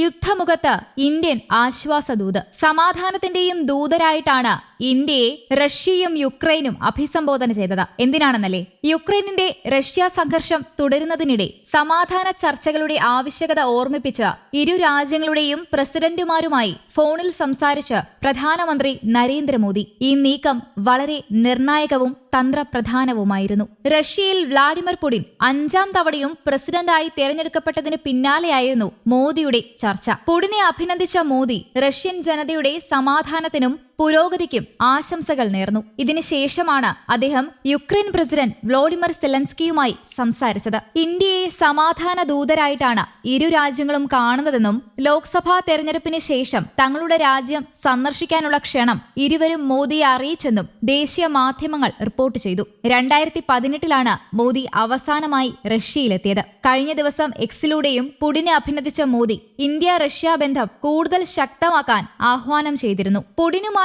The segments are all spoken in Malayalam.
യുദ്ധമുഖത്ത് ഇന്ത്യൻ ആശ്വാസദൂത്. സമാധാനത്തിന്റെയും ദൂതരായിട്ടാണ് ഇന്ത്യയെ റഷ്യയും യുക്രൈനും അഭിസംബോധന ചെയ്തത്. എന്തിനാണെന്നല്ലേ? യുക്രൈനിന്റെ റഷ്യ സംഘർഷം തുടരുന്നതിനിടെ സമാധാന ചർച്ചകളുടെ ആവശ്യകത ഓർമ്മിപ്പിച്ച ഇരു രാജ്യങ്ങളുടെയും പ്രസിഡന്റുമാരുമായി ഫോണിൽ സംസാരിച്ച് പ്രധാനമന്ത്രി നരേന്ദ്രമോദി. ഈ നീക്കം വളരെ നിർണായകവും തന്ത്രപ്രധാനവുമായിരുന്നു. റഷ്യയിൽ വ്ളാഡിമിർ പുടിൻ അഞ്ചാം തവണയും പ്രസിഡന്റായി തെരഞ്ഞെടുക്കപ്പെട്ടതിന് പിന്നാലെയായിരുന്നു മോദിയുടെ ചർച്ച. പുടിനെ അഭിനന്ദിച്ച മോദി റഷ്യൻ ജനതയുടെ സമാധാനത്തിനും പുരോഗതിക്കും ആശംസകൾ നേർന്നു. ഇതിനുശേഷമാണ് അദ്ദേഹം യുക്രൈൻ പ്രസിഡന്റ് വ്ളോഡിമിർ സെലൻസ്കിയുമായി സംസാരിച്ചത്. ഇന്ത്യയെ സമാധാന ദൂതരായിട്ടാണ് ഇരു രാജ്യങ്ങളും കാണുന്നതെന്നും ലോക്സഭാ തെരഞ്ഞെടുപ്പിന് ശേഷം തങ്ങളുടെ രാജ്യം സന്ദർശിക്കാനുള്ള ക്ഷണം ഇരുവരും മോദിയെ അറിയിച്ചെന്നും ദേശീയ മാധ്യമങ്ങൾ റിപ്പോർട്ട് ചെയ്തു. രണ്ടായിരത്തി പതിനെട്ടിലാണ് മോദി അവസാനമായി റഷ്യയിലെത്തിയത്. കഴിഞ്ഞ ദിവസം എക്സിലൂടെയും പുടിനെ അഭിനന്ദിച്ച മോദി ഇന്ത്യ റഷ്യ ബന്ധം കൂടുതൽ ശക്തമാക്കാൻ ആഹ്വാനം ചെയ്തിരുന്നു.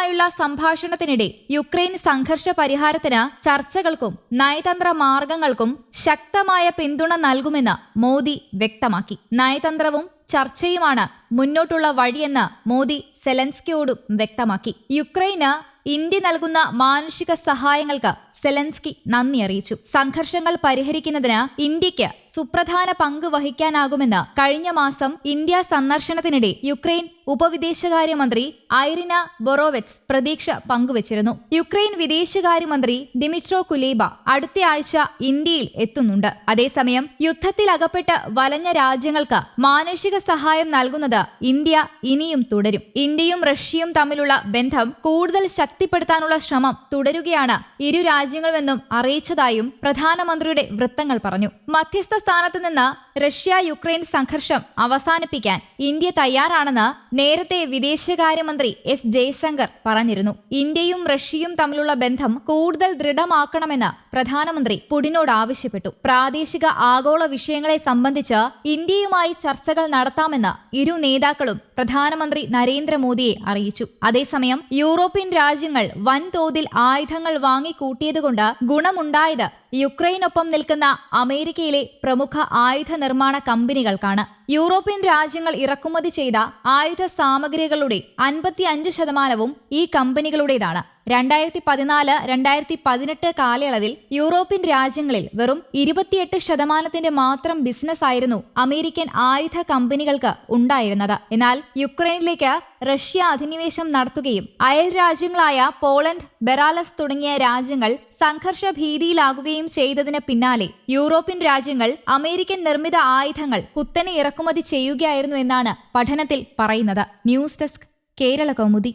പുടിനുമായുള്ള സംഭാഷണത്തിനിടെ യുക്രൈൻ സംഘർഷ പരിഹാരത്തിന് ചർച്ചകൾക്കും നയതന്ത്ര മാർഗങ്ങൾക്കും ശക്തമായ പിന്തുണ നൽകുമെന്ന് മോദി വ്യക്തമാക്കി. നയതന്ത്രവും ചർച്ചയുമാണ് മുന്നോട്ടുള്ള വഴിയെന്ന് മോദി സെലൻസ്കിയോടും വ്യക്തമാക്കി. യുക്രൈന് ഇന്ത്യ നൽകുന്ന മാനുഷിക സഹായങ്ങൾക്ക് സെലൻസ്കി നന്ദി അറിയിച്ചു. സംഘർഷങ്ങൾ പരിഹരിക്കുന്നതിന് ഇന്ത്യയ്ക്ക് സുപ്രധാന പങ്ക് വഹിക്കാനാകുമെന്ന് കഴിഞ്ഞ മാസം ഇന്ത്യ സന്ദർശനത്തിനിടെ യുക്രൈൻ ഉപവിദേശകാര്യമന്ത്രി ഐറിന ബൊറോവെറ്റ്സ് പ്രതീക്ഷ പങ്കുവച്ചിരുന്നു. യുക്രൈൻ വിദേശകാര്യമന്ത്രി ഡിമിട്രോ കുലേബ അടുത്തയാഴ്ച ഇന്ത്യയിൽ എത്തുന്നുണ്ട്. അതേസമയം യുദ്ധത്തിൽ അകപ്പെട്ട് വലഞ്ഞ രാജ്യങ്ങൾക്ക് മാനുഷിക സഹായം നൽകുന്നത് ഇന്ത്യ ഇനിയും തുടരും. ഇന്ത്യയും റഷ്യയും തമ്മിലുള്ള ബന്ധം കൂടുതൽ ശക്തിപ്പെടുത്താനുള്ള ശ്രമം തുടരുകയാണ് ഇരു രാജ്യങ്ങളുമെന്നും അറിയിച്ചതായും പ്രധാനമന്ത്രിയുടെ വൃത്തങ്ങൾ പറഞ്ഞു. മധ്യസ്ഥ സ്ഥാനത്ത് നിന്ന് റഷ്യ യുക്രൈൻ സംഘർഷം അവസാനിപ്പിക്കാൻ ഇന്ത്യ തയ്യാറാണെന്ന് നേരത്തെ വിദേശകാര്യമന്ത്രി എസ് ജയശങ്കർ പറഞ്ഞിരുന്നു. ഇന്ത്യയും റഷ്യയും തമ്മിലുള്ള ബന്ധം കൂടുതൽ ദൃഢമാക്കണമെന്ന് പ്രധാനമന്ത്രി പുടിനോട് ആവശ്യപ്പെട്ടു. പ്രാദേശിക ആഗോള വിഷയങ്ങളെ സംബന്ധിച്ച് ഇന്ത്യയുമായി ചർച്ചകൾ നടത്താമെന്ന് ഇരു നേതാക്കളും പ്രധാനമന്ത്രി നരേന്ദ്രമോദിയെ അറിയിച്ചു. അതേസമയം യൂറോപ്യൻ രാജ്യങ്ങൾ വൻതോതിൽ ആയുധങ്ങൾ വാങ്ങിക്കൂട്ടിയതുകൊണ്ട് ഗുണമുണ്ടായത് യുക്രൈനൊപ്പം നിൽക്കുന്ന അമേരിക്കയിലെ പ്രമുഖ ആയുധ നിർമ്മാണ കമ്പനികൾക്കാണ്. യൂറോപ്യൻ രാജ്യങ്ങൾ ഇറക്കുമതി ചെയ്ത ആയുധ സാമഗ്രികളുടെ അൻപത്തി അഞ്ച് ശതമാനവും ഈ കമ്പനികളുടേതാണ്. രണ്ടായിരത്തി പതിനാല് രണ്ടായിരത്തി പതിനെട്ട് കാലയളവിൽ യൂറോപ്യൻ രാജ്യങ്ങളിൽ വെറും ഇരുപത്തിയെട്ട് ശതമാനത്തിന്റെ മാത്രം ബിസിനസ് ആയിരുന്നു അമേരിക്കൻ ആയുധ കമ്പനികൾക്ക് ഉണ്ടായിരുന്നത്. എന്നാൽ യുക്രൈനിലേക്ക് റഷ്യ അധിനിവേശം നടത്തുകയും അയൽ രാജ്യങ്ങളായ പോളണ്ട് ബെറാലസ് തുടങ്ങിയ രാജ്യങ്ങൾ സംഘർഷ ഭീതിയിലാകുകയും ചെയ്തതിന് പിന്നാലെ യൂറോപ്യൻ രാജ്യങ്ങൾ അമേരിക്കൻ നിർമ്മിത ആയുധങ്ങൾ കുത്തനെ ഇറക്കുമതി ചെയ്യുകയായിരുന്നു എന്നാണ് പഠനത്തിൽ പറയുന്നത്. News desk Kerala Kaumudi.